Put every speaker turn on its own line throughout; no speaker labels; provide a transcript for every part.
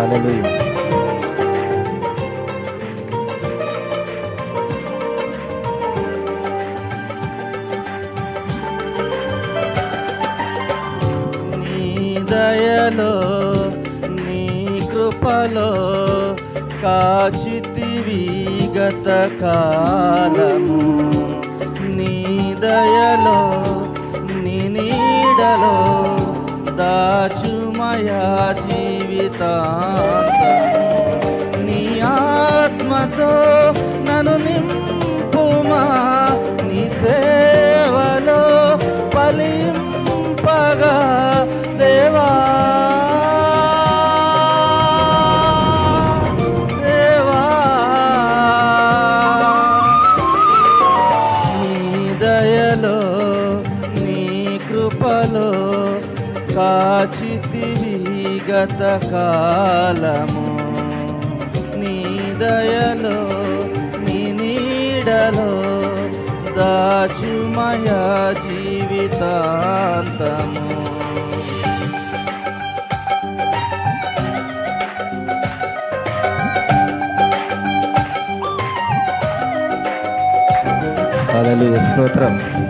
హల్లెలూయా
దయలో నీ కృపలో కాచితివి గత కాలము. నీ దయలో నీ నీడలో దాచుమయా జీ జీవితాంతము నీ ఆత్మతో నన్ను గత కాలము నీ దయలో నీ నీడలో దాచుమయ జీవితాంతము.
స్తోత్రం.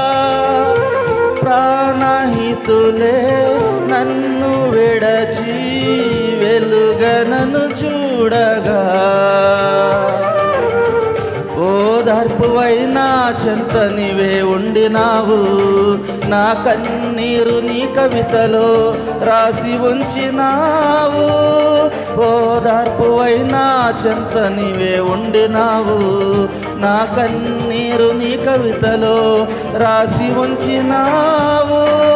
ప్రాణహితులే నన్ను విడచి వెలుగనను చూడగా. ఓదార్పువైనా చెంత నీవే ఉండినావు. నా కన్నీరు నీ కవితలో రాసి ఉంచినావు. ఓదార్పువైనా చెంత నీవే ఉండినావు. నా కన్నీరు నీ కవితలో రాసి ఉంచినావు.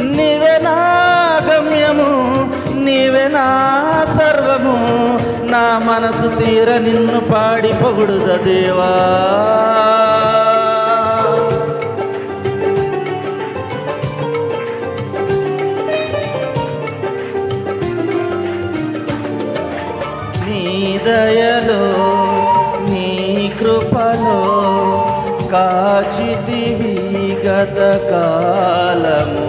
నీవే నా గమ్యము నీవే నా సర్వము. నా మనసు తీర నిన్ను పాడి పొగుడుద దేవా. నీ దయలో నీ కృపలో కాచితివి గత కాలము.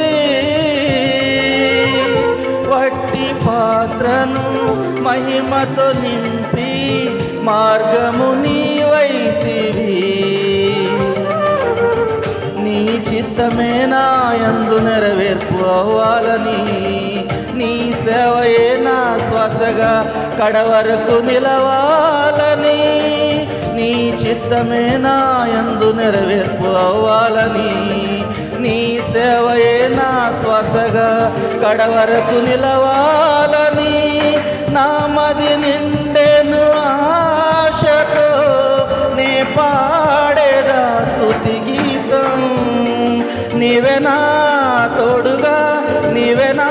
పాత్రను మహిమతో నింపి మార్గము నీవైతివి నీ చిత్తమే నాయందు నెరవేర్పు అవ్వాలని నీ సేవయే నా శ్వాసగా కడవరకు నిలవాలని. నీ చిత్తమే నాయందు నెరవేర్పు అవ్వాలని నీ సేవయే నా శ్వాసగా. కడవరకు నిలవాలని నా మది నిండెను ఆశతో నీ పాడేదా స్థుతి గీతం. నీవే నా తోడుగా నీవే నా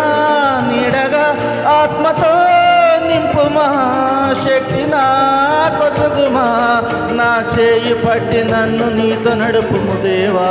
నీడగా. ఆత్మతో నింపుమా శక్తి నా కొసగుమా. నా చేయి పట్టి నన్ను నీతో నడుపుము దేవా.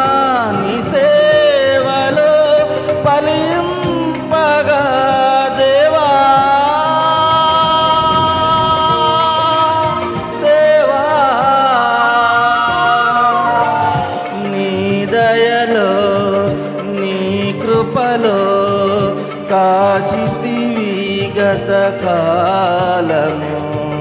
العالمون